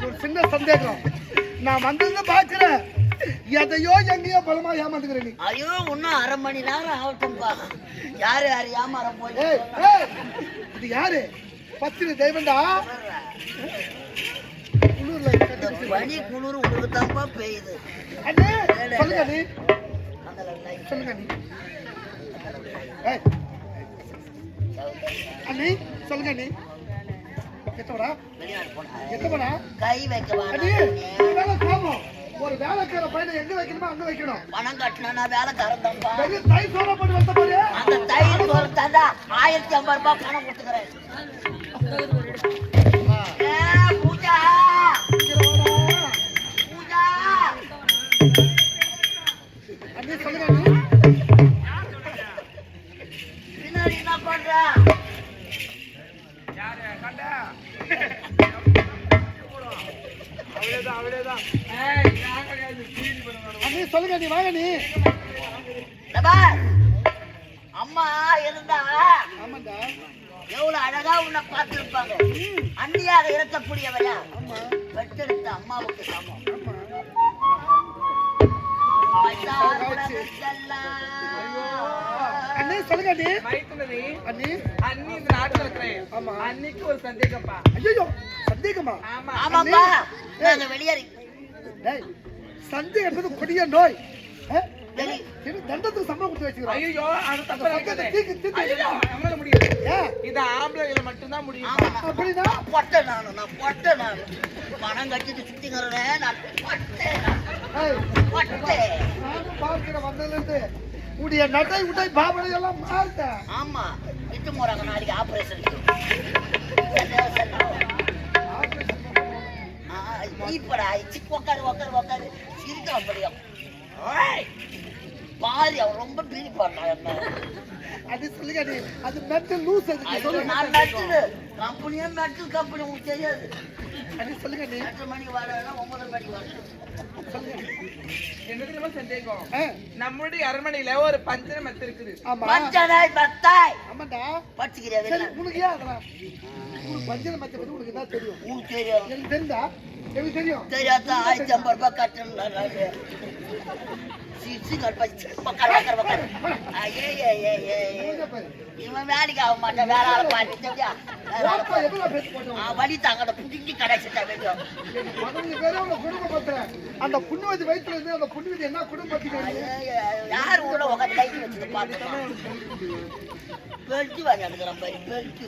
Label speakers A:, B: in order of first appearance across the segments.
A: எனக்கு ஒரு சின்ன சந்தேகம். நான் வந்திருந்து பாக்குறேன் எதையோ எங்கேயோ பலமா ஏமாந்துக்கிறேன் நீ.
B: ஐயோ இன்னும் அரை மணி நேரம் ஆகட்டும்பா. யாரு யாரு ஏமாற போய்
A: இது யாரு? பத்திரி தெய்வம்டா. உள்ளூர்ல கட்டி
B: பனி குளிர் உங்களுக்கு தான்ப்பா பெய்யுது.
A: அண்ணே சொல்லுங்க நீ சொல்லுங்க நீ அண்ணி சொல்லுங்க நீ எத்தவடா
B: வெளிநாடு போனா.
A: எத்தவடா
B: கை வைக்க
A: காமம் ஒரு வேலைக்கார பையனை எங்க வைக்கணுமோ அங்க வைக்கணும்.
B: பணம் கட்டினா நான் வேலை தரந்தப்பா
A: வெகு தை சோழ போட்டு வந்த பாரு.
B: அந்த தயிர் சோறு தந்தா ஆயிரத்தி ஐம்பது ரூபாய் பணம் கொடுத்துக்கிறேன்.
A: அண்ணி சொல்லுங்க நீ வாங்க நீ.
B: அம்மா இருந்தா
A: ஆமாண்டா.
B: எவ்வளவு அழகா உன்னை பார்த்திருப்பாங்க. அண்ணியாக இருக்கக்கூடியவளா?
A: ஆமா.
B: பெற்றெடுத்த அம்மாவுக்கு சமம்
A: ஆமா
B: பைசார் உலகத்தெல்லாம்.
A: அண்ணி சொல்லுங்க அண்ணி. அண்ணி.
C: இந்த நாட்டுல இருக்கிறேன்.
A: ஆமா.
C: அன்னிக்கு ஒரு சந்தேகப்பா
A: ஐயோ சந்தேகமா?
C: ஆமா.
B: ஆமாப்பா. நாங்க வெளியேறி
A: டேய் சந்தேகம் என்பது கொடிய நோய். தண்டத்துக்கு சம்பளம் கொடுத்து வச்சுக்கிறோம்
C: ஐயோ அது தப்பு
A: தீக்கு தீக்கு.
C: முடியாது இது ஆம்பளைகளை மட்டும்தான் முடியும்?
A: அப்படின்னா?
B: நான் பொட்டை நானு நான் பொட்டை நானு பணம் கட்டிட்டு சுத்திங்கிறேன் நான் பொட்டை பொட்டை.
A: நானும் பார்க்கிறேன் வந்ததுல இருந்து உடைய நடை உடை பாவனை எல்லாம் மாறுத
B: ஆமா விட்டு போறாங்க நாளைக்கு ஆபரேஷன் இப்படா சிக்கு உக்காரு உக்காரு உக்காரு. சிரிக்கலாம் படியும் பாரு அவன் ரொம்ப பீடி பண்ணான் என்ன?
A: அது சொல்லுங்க அது மென்டல் லூஸ் அது
B: நான் மெட்டல் கம்பெனியே மெட்டல் கம்பெனி உங்களுக்கு தெரியாது.
A: சொல்லுங்க
B: எட்டு மணிக்கு வரேன்னா ஒன்பது மணிக்கு
C: என்ன தெரியுமா சந்தேகம்? நம்மளுடைய அரண்மனையில ஒரு பஞ்சனை மத்து இருக்குது.
B: பஞ்சனாய் பத்தாய்.
A: சரி
B: வெளில
A: உனக்கு ஏன் அதெல்லாம்? உனக்கு பஞ்சனை மத்த பத்தி உனக்கு என்ன தெரியும்?
B: உனக்கு தெரியும்.
A: எனக்கு தெரிந்தா எனக்கு தெரியும்.
B: தெரியாத? ஆயிரத்தி ஐம்பது ரூபாய் கட்டணும் ஏ ஏ ஏ
A: எங்க பாரு.
B: இவன் வேலைக்கு ஆக மாட்டான் வேற ஆளை ஆ, வழி தாங்கட புடிங்கி கடைசிட்டா வேண்டும்
A: உங்க அந்த புண்ணியவதி வயிற்றுல இருந்து அந்த புண்ணியவதி என்ன குடும்பத்துக்கு
B: யார் உள்ள உட்காந்து கைக்கு வச்சது பார்த்துக்கலாம் பெல்ட் வாங்கி எடுக்கிறேன் பாரு பெல்ட்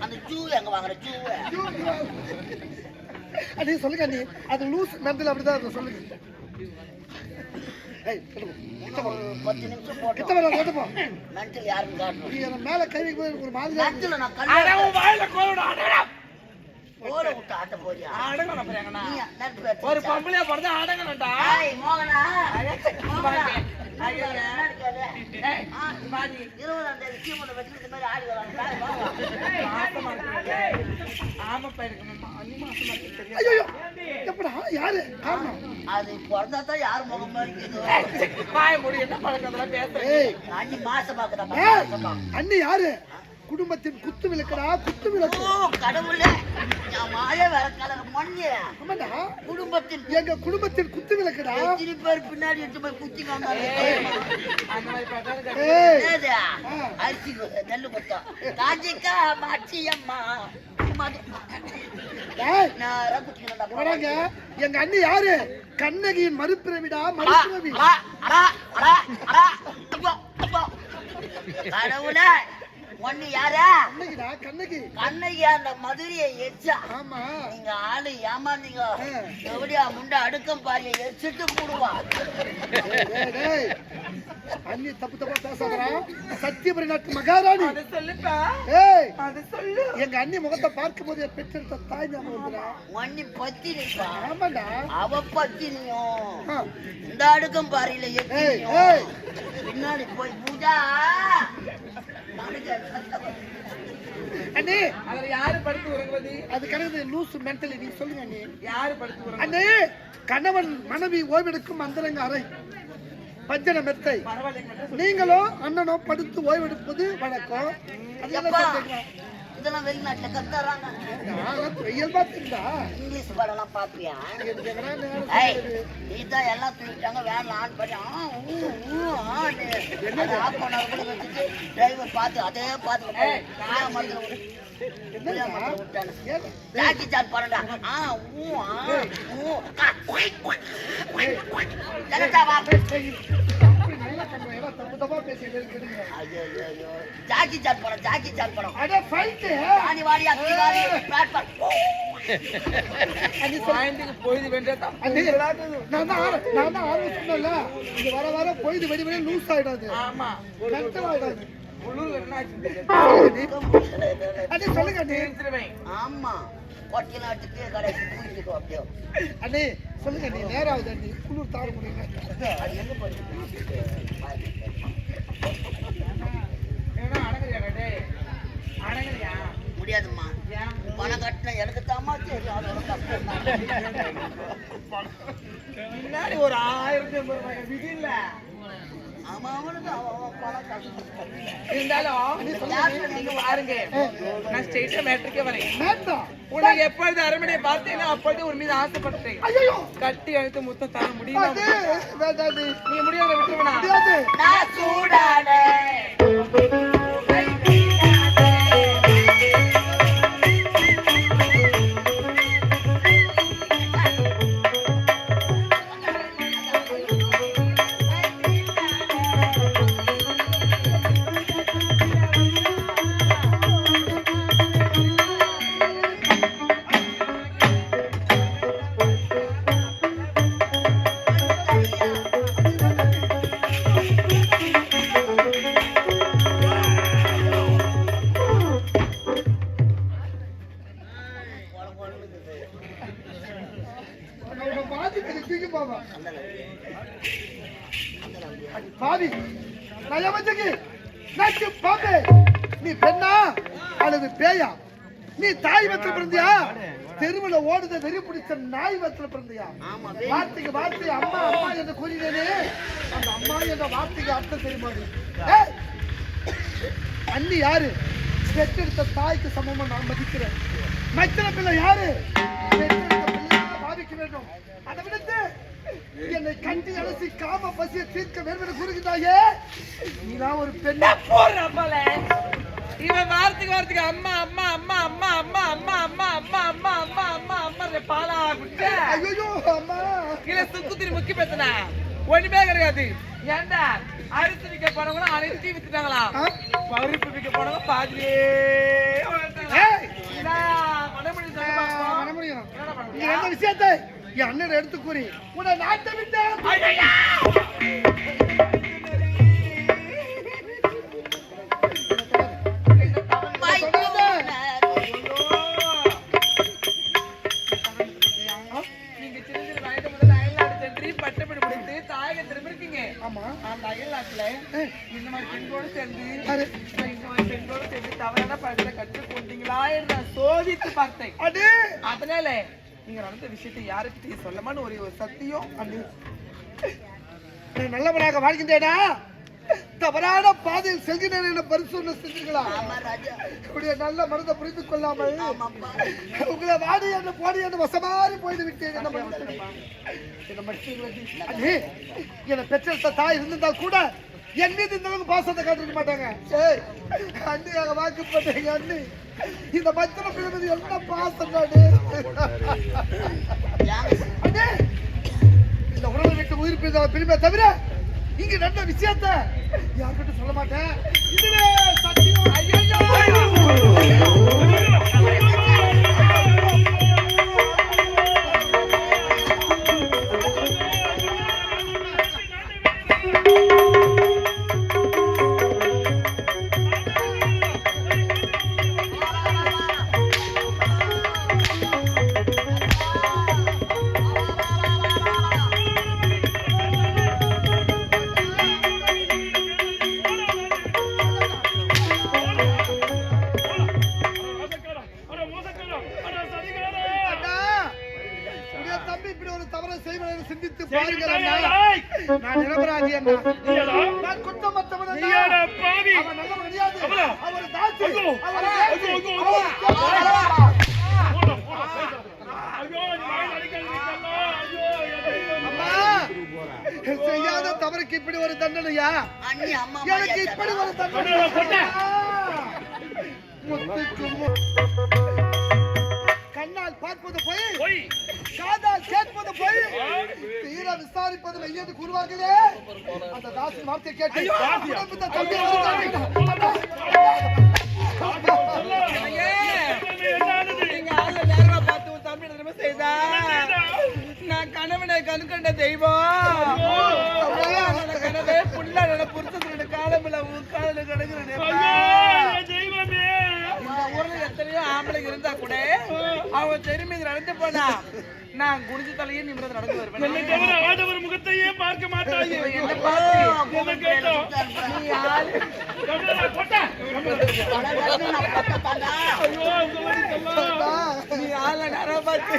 B: அந்த ஜூ எங்க வாங்குற ஜூ?
A: அண்ணி சொல்லுங்க அண்ணி அது லூஸ் மெண்டல் அப்படிதான் சொல்லுங்க ஏய், போ.
B: பத்து நிமிஷம் போட்டோம். மென்டல் யாருன்னு காட்டணும்
A: நீ என் மேல கை வைக்கும் போது ஒரு இருக்கு.
B: மென்டல் நான்
C: அட,
B: கல்யாணம்
C: உன் வாயில கோவிடு, அடடா.
B: ஓட விட்டு ஆட்ட போறியா
C: அடங்க நான் போறேங்கண்ணா.
B: நீ நட்டு வச்சு
C: ஒரு பொம்பளையா பிறந்தா அடங்கணும்டா.
B: ஏய், மோகனா மோகனா. இருபதாம் தேதி சீமனை மாதிரி ஆடி வராங்க.
C: ஆமாப்பா இருக்கணும்மா. அன்னி மாசமா
A: எப்படா யாரு? காரணம்
B: அது பிறந்தா யார் முகம் அஞ்சு மாசம் பாக்குறா
A: அண்ணி யாரு? குடும்பத்தின் குத்து விளக்கடா குத்து விளக்கு.
B: கடவுளே. மழை வர கலர் மண்ணு
A: ஆமாடா
B: குடும்பத்தின்
A: எங்க குடும்பத்தின் குத்து விளக்கடா.
B: எத்தனை பேர் பின்னாடி எடுத்து போய் குத்தி அரிசி நெல்லு கொத்தம் காஞ்சிக்கா மாச்சியம்மா. மது
A: எங்க அண்ணி யாரு? கண்ணகியின் மறுபிறவிடா மறுபிறவி.
B: கடவுளே ஒண்ணு யாரா?
A: கண்ணகிடா கண்ணகி.
B: கண்ணகி அந்த மதுரையை எச்சா
A: ஆமா.
B: நீங்க ஆளு ஏமாந்தீங்க. எப்படியா முண்டை அடுக்கம் பாருங்க எரிச்சிட்டு போடுவா.
A: அண்ணி தப்பு தப்பா பேசாதடா. சத்தியபுரி நாட்டு மகாராணி.
C: அதை சொல்லுப்பா.
A: ஏய்
C: அதை சொல்லு.
A: எங்க அண்ணி முகத்தை பார்க்கும் போது பெற்றெடுத்த தாய் ஞாபகம்
B: அவ பத்தினியும். இந்த அடுக்கம் பாறையில பின்னாடி போய் பூஜா.
A: அண்ணி.
C: அதுல யாரு படுத்து உறங்குவது?
A: அது கிடக்குது லூஸ் மென்டலி. நீ சொல்லுங்க அண்ணி.
C: யாரு படுத்து உறங்குவது?
A: அண்ணே கணவன் மனைவி ஓய்வெடுக்கும் அந்தரங்க அறை. பஜனை மெத்தை. நீங்களும் அண்ணனும் படுத்து ஓய்வெடுப்பது வழக்கம்.
B: இதெல்லாம் வெளிநாட்டுல
A: கத்தாராங்க இயல்பா தெரியுதா?
B: இங்கிலீஷ் படம் எல்லாம் பாப்பியா இதான் எல்லாம் தூக்கிட்டாங்க வேன்ல ஆன் பண்ணி ஆஃப் பண்ணாத கூட வச்சுட்டு டிரைவர் பார்த்து அதே பார்த்து நான்
A: மறந்து
B: ஜாக்கி சார் படம்டா ஆ ஊ ஆ ஊ ஜாக்கி சான் படம் ஜாக்கி சான் படம்
A: அட
B: வாடி அத்தி வாடி பிளாட்ஃபார்ம்
A: அது
C: போயிது
A: நான் தான் நான் தான் இது வர வர பொழுது வெடி வெடி ஆயிடாது.
C: ஆமா
A: ஆயிடாது.
C: என்ன ஆச்சு
A: சொல்லுங்க
B: ஆமா பொட்டியெல்லாம் எடுத்துட்டு கடைசி பூச்சிக்கோ அப்படியே
A: அண்ணே, சொல்லுங்க நீ நேரம் ஆகுது நீ குளிர்
C: தார
B: முடியுங்க
C: முடியாதுமா
B: பணம் கட்டின எனக்கு தாமா
C: முன்னாடி ஒரு ஆயிரத்தி ஐம்பது ரூபாய் விதி இல்லை. இருந்தாலும் பாருங்க நான் ஸ்டேட்ல மேட்ரிக்கே வரேன். உன்னை எப்பொழுது அரண்மனை பார்த்தேனோ அப்பொழுது உன் மீது ஆசைப்பட்டேன் கட்டி அழுத்து முத்தம் தர முடியும்? நீ முடியாத
A: விட்டுவிடா பாவி. நயவஞ்சகி நச்சு பாம்பே. நீ பெண்ணா? அல்லது பேயா? நீ தாய் வத்துல பிறந்தியா? தெருவுல ஓடுத வெறி பிடிச்ச நாய் வத்துல பிறந்தியா?
B: ஆமா
A: வார்த்தைக்கு வார்த்தை அம்மா அம்மா என்று கூறினேனே. அந்த அம்மா என்ற வார்த்தைக்கு அர்த்தம் தெரியுமா? அண்ணி யாரு? பெற்றெடுத்த தாய்க்கு சமமா நான் மதிக்கிறேன். மச்சன பிள்ளை யாரு? பாதிக்க வேண்டும் அதை விடுத்து என்னை கட்டி அலசி காம பசியை தீர்க்க வேண்டும் என்று கூறுகிறாயே நீதான் ஒரு பெண்
C: போடுறா போல இவன் வார்த்தைக்கு வார்த்தைக்கு அம்மா அம்மா அம்மா அம்மா அம்மா அம்மா அம்மா அம்மா அம்மா அம்மா அம்மா அம்மா பாலா குட்ட
A: ஐயோ அம்மா
C: கீழே சுக்கு திரி முக்கி பேசுனா ஒண்ணுமே கிடையாது ஏன்டா அரிசி விற்க போனவங்க அனைத்து வித்துட்டாங்களா? பருப்பு விற்க போனவங்க பாதிலே பண்ண
A: முடியும் நீங்க விஷயத்தை என் அண்ணன் எடுத்து கூறி உன்னை நாட்டை விட்டு
C: நடந்த விஷயத்தை யாருக்கிட்டையும் சொல்லமான்னு ஒரே சத்தியம்
A: நான் நல்லவனாக வாழ்கின்றேனா? தவறான பாதையில் செல்கிறேன் என பரிசோதனை
B: ராஜா.
A: இப்படிய நல்ல மனதை புரிந்து கொள்ளாமல் உங்களை வாடி என்று போடி என்று வசமாறி போய்து விட்டேன் என்ன பெற்றெடுத்த தாய் இருந்திருந்தால் கூட என் மீது இந்த அளவுக்கு பாசத்தை காட்டிருக்க மாட்டாங்க. ஏய், அண்ணியாக வாக்குப்பட்டீங்க அண்ணி. இந்த பச்சன பிள்ளை என்ன பாசம் நாடு இந்த உடலை விட்டு உயிர் பிரிந்த பிரிமை தவிர இங்க நடந்த விஷயத்த யார்கிட்ட சொல்ல மாட்டேன். இதுவே சத்தியம். ஐயோ நான் நிரபராதி அண்ணா. நான் குத்தமத்தவன் செய்யாத தவறுக்கு இப்படி ஒரு தண்டனையா? எனக்கு இப்படி ஒரு தண்டனை பார்ப்பது போய். காதால் கேட்பது போய். தீர விசாரிப்பது மெய்யது குருவார்களே அந்த தாசின் வார்த்தை கேட்டு
C: நான் கணவனை கண்கண்ட தெய்வம் அந்த கனவே புள்ள புருஷனோட காலமில்ல உன் காலில் கிடக்குறேன் இந்த ஊர்ல எத்தனையோ ஆம்பளைங்க இருந்தா கூட அவங்க தெரு மீது நடந்து போனா நான் குடிஞ்ச தலையே நிமிடம் நடந்து வருவேன்.
D: ஆடவர் முகத்தையே பார்க்க
C: இவன் என்ன பார்த்து. நீ
B: பக்கத்தாண்டா.
C: நீ ஆள நேரம் பார்த்து.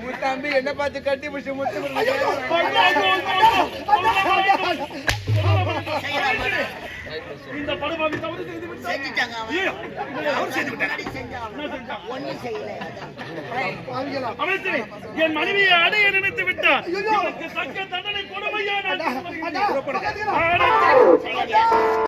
C: உன் தம்பி என்ன பார்த்து கட்டி பிடிச்சி முத்து.
D: இந்த படுபாவி தவறு செய்து
B: செஞ்சுட்டாங்க
D: அவர் செய்து
B: செய்யல.
D: அமைச்சரே என் மனைவியை அடைய நினைத்து விட்டார். தக்க தண்டனை கொடுமையா